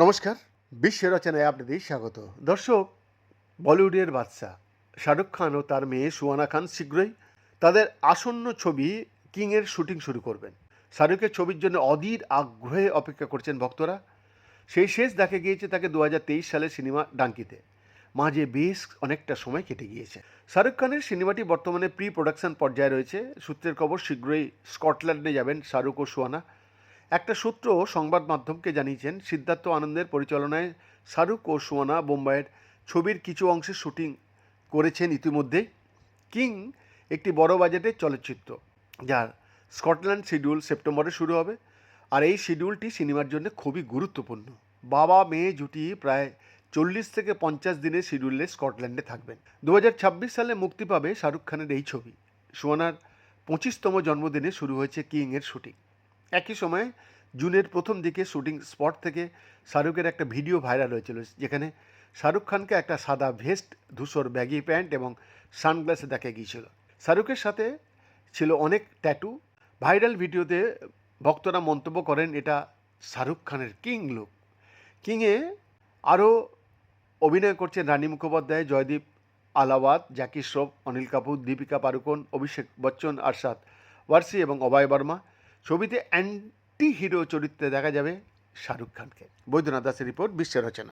নমস্কার বিশ্ব রচনায় আপনাদের স্বাগত। দর্শক, বলিউডের বাদশা শাহরুখ খান ও তার মেয়ে সুয়ানা খান শীঘ্রই তাদের আসন্ন ছবি কিংয়ের শুটিং শুরু করবেন। শাহরুখের ছবির জন্য অধীর আগ্রহে অপেক্ষা করছেন ভক্তরা। সেই শেষ দেখা গিয়েছে তাকে দু সালে সিনেমা ডাঙ্কিতে। মাঝে বেশ অনেকটা সময় কেটে গিয়েছে। শাহরুখ খানের সিনেমাটি বর্তমানে প্রি প্রোডাকশন পর্যায়ে রয়েছে। সূত্রের খবর, শীঘ্রই স্কটল্যান্ডে যাবেন শাহরুখ ও সুয়ানা একটা সূত্র সংবাদ মাধ্যমকে জানিয়েছেন, সিদ্ধার্থ আনন্দের পরিচালনায় শাহরুখ ও সুয়ানা বোম্বাইয়ের ছবির কিছু অংশের শুটিং করেছেন ইতিমধ্যে। কিং একটি বড় বাজেটের চলচ্চিত্র, যার স্কটল্যান্ড শিডিউল সেপ্টেম্বরে শুরু হবে। আর এই শিডিউলটি সিনেমার জন্য খুবই গুরুত্বপূর্ণ। বাবা মেয়ে জুটি প্রায় চল্লিশ থেকে পঞ্চাশ দিনের শিডিউলে স্কটল্যান্ডে থাকবেন। দু হাজার ছাব্বিশ সালে মুক্তি পাবে শাহরুখ খানের এই ছবি। সুয়ানার পঁচিশতম জন্মদিনে শুরু হয়েছে কিংয়ের শুটিং একই সময়ে জুনের প্রথম দিকে শুটিং স্পট থেকে শাহরুখের একটা ভিডিও ভাইরাল হয়েছিল, যেখানে শাহরুখ খানকে একটা সাদা ভেস্ট ধূসর ব্যাগি প্যান্ট এবং সানগ্লাসে দেখা গিয়েছিল। শাহরুখের সাথে ছিল অনেক ট্যাটু ভাইরাল ভিডিওতে ভক্তরা মন্তব্য করেন, এটা শাহরুখ খানের কিং লুক কিংয়ে আরও অভিনয় করছেন রানী মুখোপাধ্যায়, জয়দীপ আলাওয়াত, জ্যাকি শ্রফ অনিল কাপুর, দীপিকা পাড়ুকোন, অভিষেক বচ্চন, আরশাদ ওয়ার্সি এবং অভয় বর্মা। ছবিতে অ্যান্টি হিরো চরিত্রে দেখা যাবে শাহরুখ খানকে। বৈদ্যনাথ দাসের রিপোর্ট বিশ্বের রচনা।